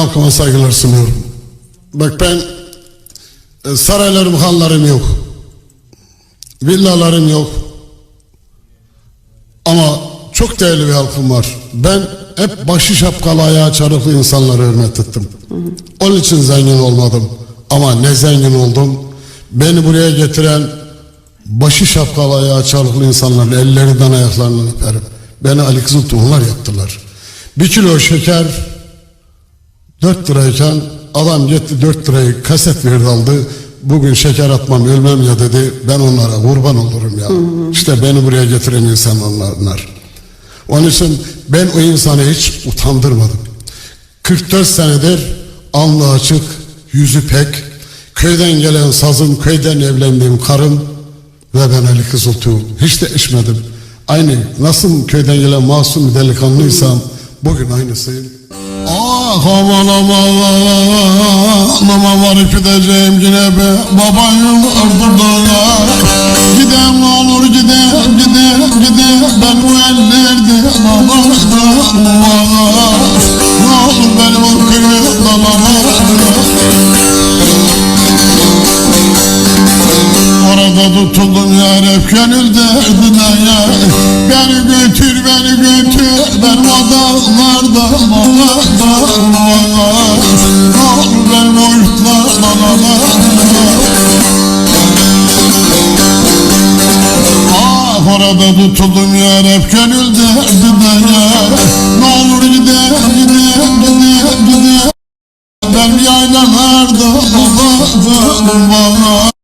halkıma saygılar sunuyorum. Bak ben e, saraylarım, hanlarım yok. Villalarım yok. Ama çok değerli bir halkım var. Ben hep başı şapkalı ayağı çarıklı insanları hürmet ettim. Onun için zengin olmadım. Ama ne zengin oldum. Beni buraya getiren başı şapkalı ayağı çarıklı insanların ellerinden ayaklarından öperim. Beni Ali Kızıltuğlar yaptılar. Bir kilo şeker 4 lirayken adam gitti 4 lirayı kaset verdi aldı. Bugün şeker atmam ölmem ya dedi. Ben onlara kurban olurum ya. İşte beni buraya getiren insanlar onlar. Onun için ben o insanı hiç utandırmadım. 44 senedir alnı açık, yüzü pek, köyden gelen sazım, köyden evlendiğim karım ve ben Ali Kızıltuğ. Hiç de içmedim. Aynı nasıl köyden gelen masum bir delikanlıysam bugün aynısıyım. Ah aman aman aman varıp gideceğim yine be. Babayım ardından Gidem ne olur gidem gidem gidem ben bu ellerde nalarda Orada tutuldum yar hep gönül derdine ya Beni götür beni götür ben o dağlarda dağlarda olur benim o yurtlar Ah orada tutuldum yar hep gönül derdine ya Ne olur gidelim gidelim gidelim gidelim Ben yaylalarda dağlarda